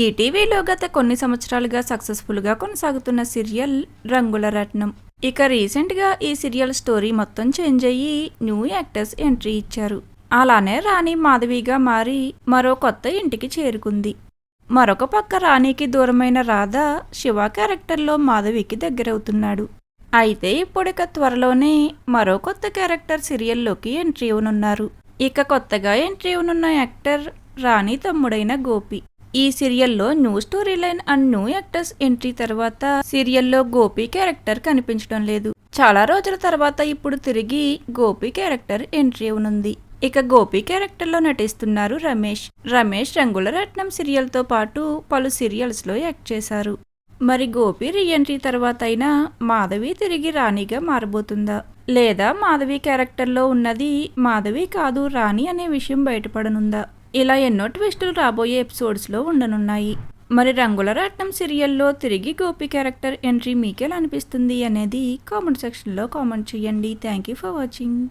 ఈటీవీలో గత కొన్ని సంవత్సరాలుగా సక్సెస్ఫుల్గా కొనసాగుతున్న సీరియల్ రంగుల రత్నం. ఇక రీసెంట్గా ఈ సీరియల్ స్టోరీ మొత్తం చేంజ్ అయ్యి న్యూ యాక్టర్స్ ఎంట్రీ ఇచ్చారు. అలానే రాణి మాధవిగా మారి మరో కొత్త ఇంటికి చేరుకుంది. మరొక పక్క రాణికి దూరమైన రాధ శివ క్యారెక్టర్లో మాధవికి దగ్గరవుతున్నాడు. అయితే ఇప్పుడిక త్వరలోనే మరో కొత్త క్యారెక్టర్ సీరియల్లోకి ఎంట్రీ ఇవ్వనున్నారు. ఇక కొత్తగా ఎంట్రీ ఇవ్వనున్న యాక్టర్ రాణి తమ్ముడైన గోపి. ఈ సీరియల్లో new story line and new actors entry తర్వాత సీరియల్లో గోపి క్యారెక్టర్ కనిపించడం లేదు. చాలా రోజుల తర్వాత ఇప్పుడు తిరిగి గోపి క్యారెక్టర్ ఎంట్రీ అవునుంది. ఇక గోపి క్యారెక్టర్లో నటిస్తున్నారు రమేష్. రమేష్ రంగుల రత్నం సీరియల్తో పాటు పలు సీరియల్స్లో యాక్ట్ చేశారు. మరి గోపి రీఎంట్రీ తర్వాత అయినా మాధవి తిరిగి రాణిగా మారబోతుందా? లేదా మాధవి క్యారెక్టర్లో ఉన్నది మాధవి కాదు రాణి అనే విషయం బయటపడనుందా? ఇలా ఎన్నో ట్విస్టులు రాబోయే ఎపిసోడ్స్లో ఉండనున్నాయి. మరి రంగుల రత్నం సీరియల్లో తిరిగి గోపి క్యారెక్టర్ ఎంట్రీ మీకెలా అనిపిస్తుంది అనేది కామెంట్ సెక్షన్లో కామెంట్ చేయండి. Thank you for watching.